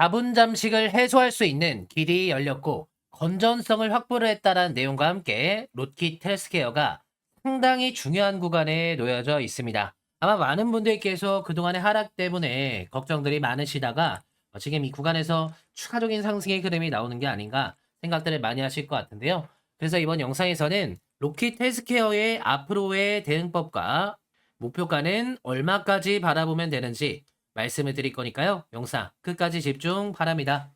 자본 잠식을 해소할 수 있는 길이 열렸고 건전성을 확보를 했다는 내용과 함께 롯킷 헬스케어가 상당히 중요한 구간에 놓여져 있습니다. 아마 많은 분들께서 그동안의 하락 때문에 걱정들이 많으시다가 어, 지금 이 구간에서 추가적인 상승의 흐름이 나오는 게 아닌가 생각들을 많이 하실 것 같은데요. 그래서 이번 영상에서는 롯킷 헬스케어의 앞으로의 대응법과 목표가는 얼마까지 바라보면 되는지 말씀을 드릴 거니까요. 영상 끝까지 집중 바랍니다.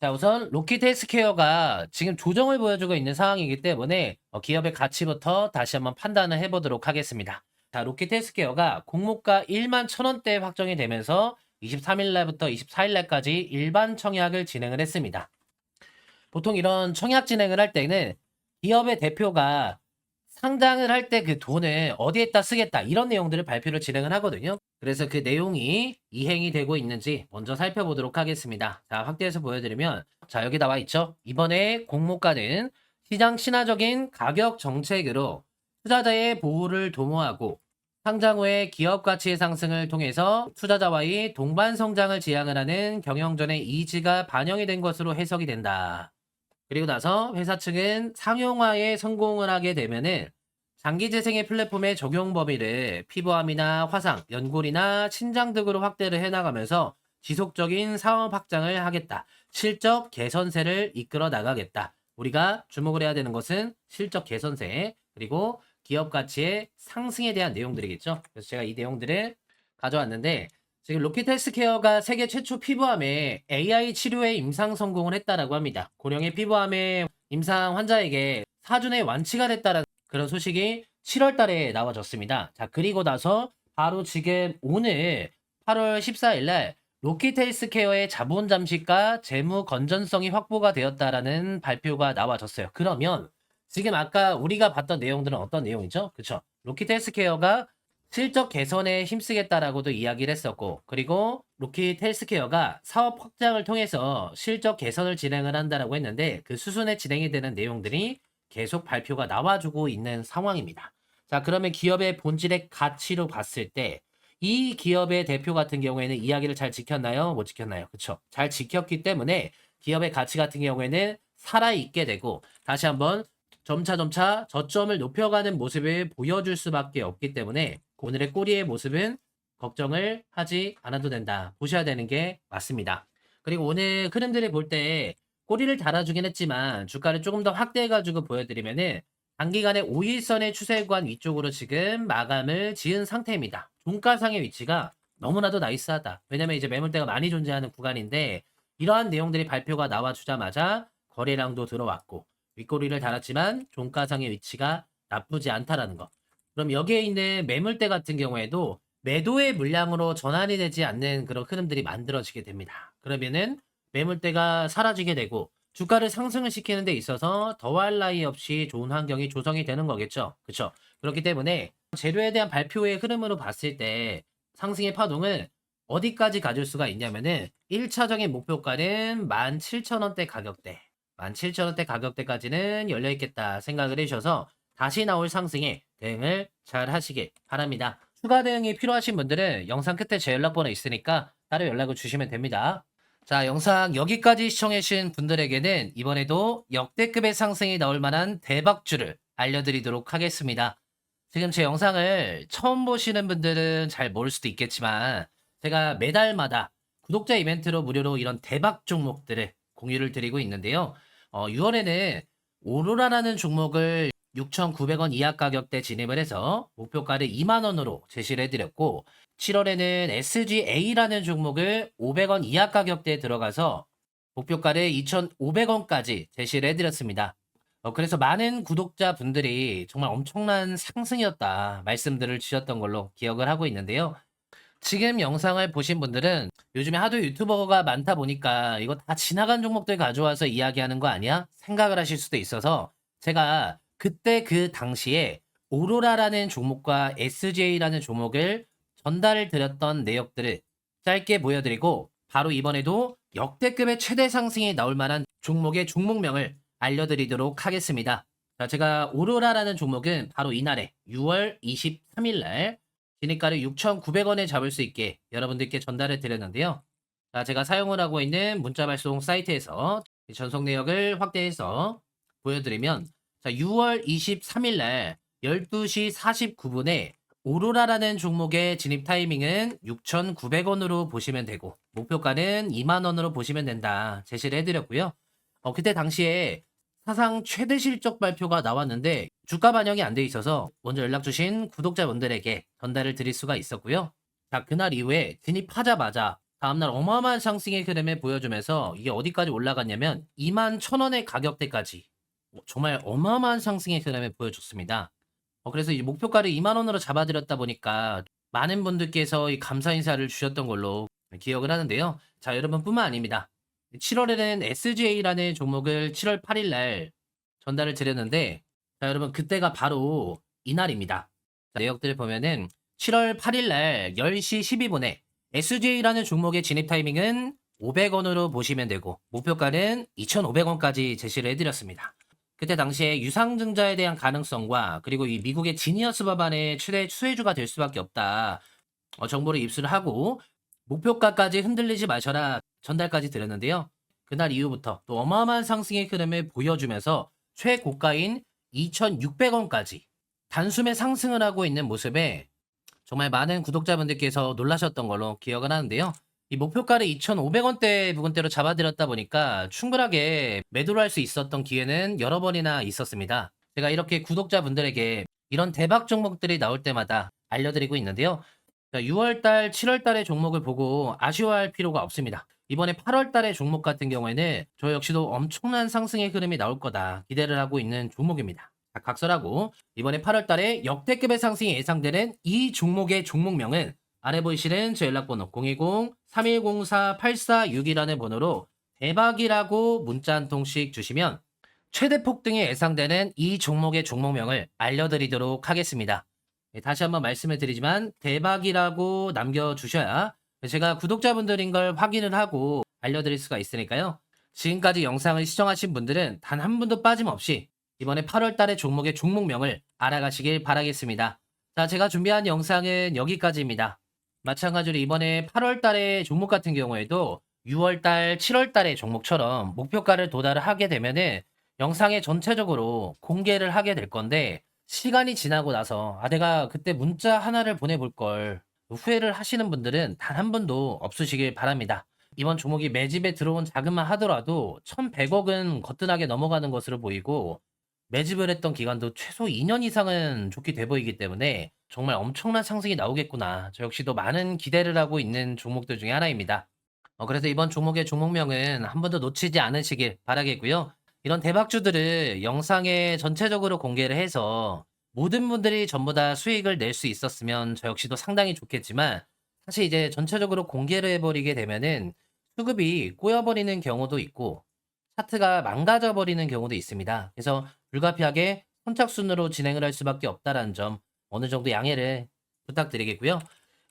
자, 우선 로킷 헬스케어가 지금 조정을 보여주고 있는 상황이기 때문에 어, 기업의 가치부터 다시 한번 판단을 해보도록 하겠습니다. 자, 로킷 헬스케어가 공모가 1만 1000원대 확정이 되면서 23일 날부터 24일 날까지 일반 청약을 진행을 했습니다. 보통 이런 청약 진행을 할 때는 기업의 대표가 상장을 할 때 그 돈을 어디에다 쓰겠다 이런 내용들을 발표를 진행을 하거든요. 그래서 그 내용이 이행이 되고 있는지 먼저 살펴보도록 하겠습니다. 자, 확대해서 보여드리면 자, 여기 나와 있죠. 이번에 공모가는 시장 신화적인 가격 정책으로 투자자의 보호를 도모하고 상장 후에 기업 가치의 상승을 통해서 투자자와의 동반 성장을 지향을 하는 경영전의 이지가 반영이 된 것으로 해석이 된다. 그리고 나서 회사 측은 상용화에 성공을 하게 되면은 장기 재생의 플랫폼의 적용 범위를 피부암이나 화상, 연골이나 신장 등으로 확대를 해나가면서 지속적인 사업 확장을 하겠다. 실적 개선세를 이끌어 나가겠다. 우리가 주목을 해야 되는 것은 실적 개선세 그리고 기업 가치의 상승에 대한 내용들이겠죠. 그래서 제가 이 내용들을 가져왔는데 지금 로켓 헬스케어가 세계 최초 피부암에 AI 치료에 임상 성공을 했다라고 합니다. 고령의 피부암의 임상 환자에게 사준의 완치가 됐다는 그런 소식이 7월 달에 나와졌습니다. 자, 그리고 나서 바로 지금 오늘 8월 14일 날 로켓 헬스케어의 자본 잠식과 재무 건전성이 확보가 되었다라는 발표가 나와졌어요. 그러면 지금 아까 우리가 봤던 내용들은 어떤 내용이죠? 그쵸? 로켓 헬스케어가 실적 개선에 힘쓰겠다라고도 이야기를 했었고, 그리고 로켓 헬스케어가 사업 확장을 통해서 실적 개선을 진행을 한다라고 했는데, 그 수순에 진행이 되는 내용들이 계속 발표가 나와주고 있는 상황입니다. 자, 그러면 기업의 본질의 가치로 봤을 때, 이 기업의 대표 같은 경우에는 이야기를 잘 지켰나요? 못 지켰나요? 그쵸? 잘 지켰기 때문에 기업의 가치 같은 경우에는 살아있게 되고, 다시 한번 점차점차 저점을 높여가는 모습을 보여줄 수밖에 없기 때문에 오늘의 꼬리의 모습은 걱정을 하지 않아도 된다. 보셔야 되는 게 맞습니다. 그리고 오늘 흐름들을 볼 때 꼬리를 달아주긴 했지만 주가를 조금 더 확대해가지고 보여드리면은 단기간에 5일선의 추세관 위쪽으로 지금 마감을 지은 상태입니다. 종가상의 위치가 너무나도 나이스하다. 왜냐면 이제 매물대가 많이 존재하는 구간인데 이러한 내용들이 발표가 나와주자마자 거래량도 들어왔고 윗꼬리를 달았지만 종가상의 위치가 나쁘지 않다라는 거. 그럼 여기에 있는 매물대 같은 경우에도 매도의 물량으로 전환이 되지 않는 그런 흐름들이 만들어지게 됩니다. 그러면은 매물대가 사라지게 되고 주가를 상승을 시키는 데 있어서 더할 나위 없이 좋은 환경이 조성이 되는 거겠죠. 그렇죠? 그렇기 때문에 재료에 대한 발표의 흐름으로 봤을 때 상승의 파동을 어디까지 가질 수가 있냐면은 1차적인 목표가는 17,000원대 가격대 17,000원대 가격대까지는 열려 있겠다 생각을 해주셔서 다시 나올 상승에 대응을 잘 하시길 바랍니다. 추가 대응이 필요하신 분들은 영상 끝에 제 연락번호 있으니까 따로 연락을 주시면 됩니다. 자, 영상 여기까지 시청해주신 분들에게는 이번에도 역대급의 상승이 나올 만한 대박주를 알려드리도록 하겠습니다. 지금 제 영상을 처음 보시는 분들은 잘 모를 수도 있겠지만 제가 매달마다 구독자 이벤트로 무료로 이런 대박 종목들을 공유를 드리고 있는데요. 어, 6월에는 오로라라는 종목을 6,900원 이하 가격대 진입을 해서 목표가를 2만 원으로 제시를 해드렸고 7월에는 SGA라는 종목을 500원 이하 가격대에 들어가서 목표가를 2,500원까지 제시를 해드렸습니다. 어, 그래서 많은 구독자분들이 정말 엄청난 상승이었다 말씀들을 주셨던 걸로 기억을 하고 있는데요. 지금 영상을 보신 분들은 요즘에 하도 유튜버가 많다 보니까 이거 다 지나간 종목들 가져와서 이야기하는 거 아니야? 생각을 하실 수도 있어서 제가 그때 그 당시에 오로라라는 종목과 SJ라는 종목을 전달을 드렸던 내역들을 짧게 보여드리고 바로 이번에도 역대급의 최대 상승이 나올 만한 종목의 종목명을 알려드리도록 하겠습니다. 자, 제가 오로라라는 종목은 바로 이날에 6월 23일 날 진입가를 6,900원에 잡을 수 있게 여러분들께 전달을 드렸는데요. 자, 자, 제가 사용을 하고 있는 문자 발송 사이트에서 이 전송 내역을 확대해서 보여드리면 자, 6월 23일 날 12시 49분에 오로라라는 종목의 진입 타이밍은 6,900원으로 보시면 되고 목표가는 2만 원으로 보시면 된다 제시를 해드렸고요. 어, 그때 당시에 사상 최대 실적 발표가 나왔는데 주가 반영이 안 돼 있어서 먼저 연락 주신 구독자분들에게 전달을 드릴 수가 있었고요. 자, 그날 이후에 진입하자마자 다음날 어마어마한 상승의 흐름을 보여주면서 이게 어디까지 올라갔냐면 2만 1,000원의 가격대까지 어, 정말 어마어마한 상승의 흐름을 보여줬습니다. 어, 그래서 이 목표가를 2만 원으로 잡아드렸다 보니까 많은 분들께서 이 감사 인사를 주셨던 걸로 기억을 하는데요. 자, 여러분뿐만 아닙니다. 7월에는 SGA라는 종목을 7월 8일 날 전달을 드렸는데 자, 여러분 그때가 바로 이날입니다. 자, 내역들을 보면은 7월 8일 날 10시 12분에 SGA라는 종목의 진입 타이밍은 500원으로 보시면 되고 목표가는 2,500원까지 제시를 해드렸습니다. 그때 당시에 유상증자에 대한 가능성과 그리고 이 미국의 지니어스 법안의 최대 수혜주가 될 수밖에 없다. 어, 정보를 입수를 하고 목표가까지 흔들리지 마셔라 전달까지 드렸는데요. 그날 이후부터 또 어마어마한 상승의 흐름을 보여주면서 최고가인 2,600원까지 단숨에 상승을 하고 있는 모습에 정말 많은 구독자분들께서 놀라셨던 걸로 기억을 하는데요. 이 목표가를 2,500원대 부근대로 잡아드렸다 보니까 충분하게 매도를 할 수 있었던 기회는 여러 번이나 있었습니다. 제가 이렇게 구독자분들에게 이런 대박 종목들이 나올 때마다 알려드리고 있는데요. 6월달, 7월달의 종목을 보고 아쉬워할 필요가 없습니다. 이번에 8월달의 종목 같은 경우에는 저 역시도 엄청난 상승의 흐름이 나올 거다 기대를 하고 있는 종목입니다. 자, 각설하고 이번에 8월달에 역대급의 상승이 예상되는 이 종목의 종목명은 아래 보이시는 제 연락번호 010-3104-8462라는 번호로 대박이라고 문자 한 통씩 주시면 최대 폭등이 예상되는 이 종목의 종목명을 알려드리도록 하겠습니다. 네, 다시 한번 말씀을 드리지만 대박이라고 남겨주셔야 제가 구독자분들인 걸 확인을 하고 알려드릴 수가 있으니까요. 지금까지 영상을 시청하신 분들은 단 한 분도 빠짐없이 이번에 8월 달의 종목의 종목명을 알아가시길 바라겠습니다. 자, 제가 준비한 영상은 여기까지입니다. 마찬가지로 이번에 8월 달의 종목 같은 경우에도 6월 달, 7월 달의 종목처럼 목표가를 도달을 하게 되면은 영상에 전체적으로 공개를 하게 될 건데 시간이 지나고 나서 아 내가 그때 문자 하나를 보내볼 걸 후회를 하시는 분들은 단 한 분도 없으시길 바랍니다. 이번 종목이 매집에 들어온 자금만 하더라도 1,100억은 거뜬하게 넘어가는 것으로 보이고 매집을 했던 기간도 최소 2년 이상은 좋게 돼 보이기 때문에 정말 엄청난 상승이 나오겠구나. 저 역시도 많은 기대를 하고 있는 종목들 중에 하나입니다. 어, 그래서 이번 종목의 종목명은 한 번도 놓치지 않으시길 바라겠고요. 이런 대박주들을 영상에 전체적으로 공개를 해서 모든 분들이 전부 다 수익을 낼 수 있었으면 저 역시도 상당히 좋겠지만 사실 이제 전체적으로 공개를 해버리게 되면은 수급이 꼬여버리는 경우도 있고 차트가 망가져 버리는 경우도 있습니다. 그래서 불가피하게 선착순으로 진행을 할 수밖에 없다라는 점 어느 정도 양해를 부탁드리겠고요.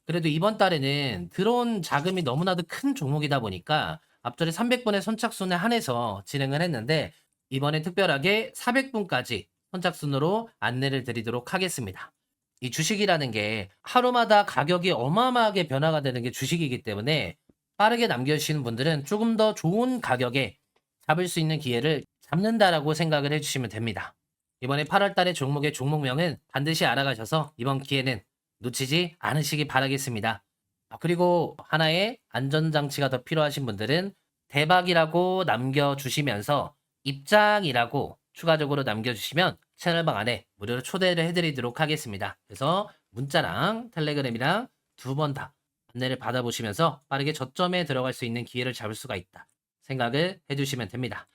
그래도 이번 달에는 들어온 자금이 너무나도 큰 종목이다 보니까 앞전에 300분의 선착순에 한해서 진행을 했는데 이번에 특별하게 400분까지 선착순으로 안내를 드리도록 하겠습니다. 이 주식이라는 게 하루마다 가격이 어마어마하게 변화가 되는 게 주식이기 때문에 빠르게 남겨주시는 분들은 조금 더 좋은 가격에 잡을 수 있는 기회를 잡는다라고 생각을 해주시면 됩니다. 이번에 8월 달에 종목의 종목명은 반드시 알아가셔서 이번 기회는 놓치지 않으시기 바라겠습니다. 아, 그리고 하나의 안전장치가 더 필요하신 분들은 대박이라고 남겨주시면서 입장이라고 추가적으로 남겨주시면 채널방 안에 무료로 초대를 해드리도록 하겠습니다. 그래서 문자랑 텔레그램이랑 두 번 다 안내를 받아보시면서 빠르게 저점에 들어갈 수 있는 기회를 잡을 수가 있다. 생각을 해주시면 됩니다.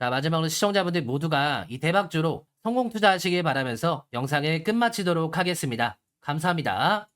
자, 마지막으로 시청자분들 모두가 이 대박주로 성공 투자하시길 바라면서 영상을 끝마치도록 하겠습니다. 감사합니다.